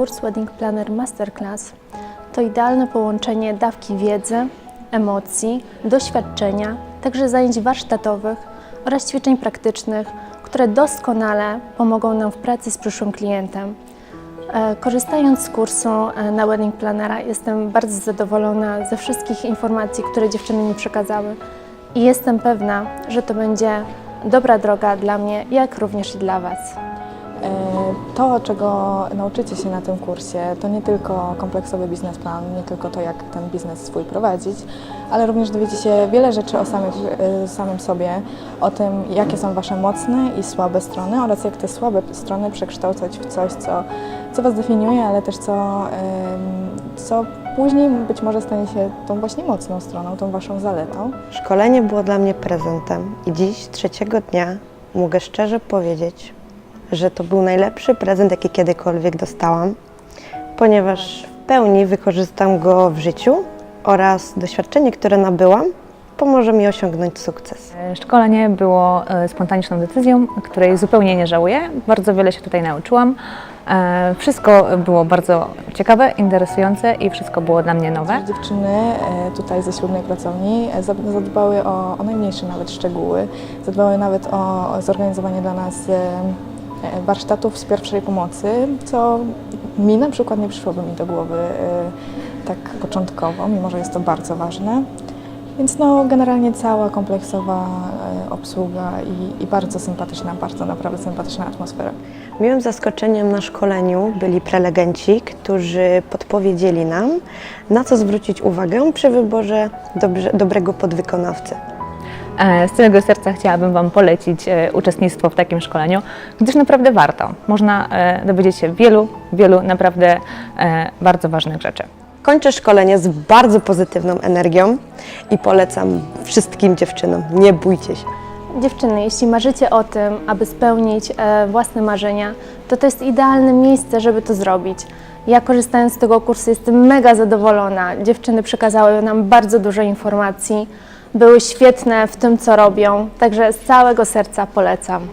Kurs Wedding Planner Masterclass to idealne połączenie dawki wiedzy, emocji, doświadczenia, także zajęć warsztatowych oraz ćwiczeń praktycznych, które doskonale pomogą nam w pracy z przyszłym klientem. E, Korzystając z kursu e, na Wedding Plannera jestem bardzo zadowolona ze wszystkich informacji, które dziewczyny mi przekazały i jestem pewna, że to będzie dobra droga dla mnie, jak również i dla Was. E, To, czego nauczycie się na tym kursie, to nie tylko kompleksowy biznesplan, nie tylko to, jak ten biznes swój prowadzić, ale również dowiecie się wiele rzeczy o samych, e, samym sobie, o tym, jakie są Wasze mocne i słabe strony oraz jak te słabe strony przekształcać w coś, co, co Was definiuje, ale też co, co później być może stanie się tą właśnie mocną stroną, tą Waszą zaletą. Szkolenie było dla mnie prezentem i dziś, trzeciego dnia, mogę szczerze powiedzieć, że to był najlepszy prezent, jaki kiedykolwiek dostałam, ponieważ w pełni wykorzystam go w życiu oraz doświadczenie, które nabyłam, pomoże mi osiągnąć sukces. Szkolenie było e, spontaniczną decyzją, której zupełnie nie żałuję. Bardzo wiele się tutaj nauczyłam. E, Wszystko było bardzo ciekawe, interesujące i wszystko było dla mnie nowe. Dziewczyny e, tutaj ze ślubnej pracowni za- zadbały o, o najmniejsze nawet szczegóły, zadbały nawet o zorganizowanie dla nas warsztatów z pierwszej pomocy, co mi na przykład nie przyszłoby mi do głowy e, tak początkowo, mimo że jest to bardzo ważne. Więc no, generalnie cała kompleksowa e, obsługa i, i bardzo sympatyczna, bardzo naprawdę sympatyczna atmosfera. Miłym zaskoczeniem na szkoleniu byli prelegenci, którzy podpowiedzieli nam, na co zwrócić uwagę przy wyborze dobrze, dobrego podwykonawcy. E, Z całego serca chciałabym Wam polecić e, uczestnictwo w takim szkoleniu, gdyż naprawdę warto. Można e, dowiedzieć się wielu, wielu naprawdę bardzo ważnych rzeczy. Kończę szkolenie z bardzo pozytywną energią i polecam wszystkim dziewczynom, nie bójcie się. Dziewczyny, jeśli marzycie o tym, aby spełnić e, własne marzenia, to to jest idealne miejsce, żeby to zrobić. Ja korzystając z tego kursu jestem mega zadowolona. Dziewczyny przekazały nam bardzo dużo informacji, były świetne w tym, co robią, także z całego serca polecam.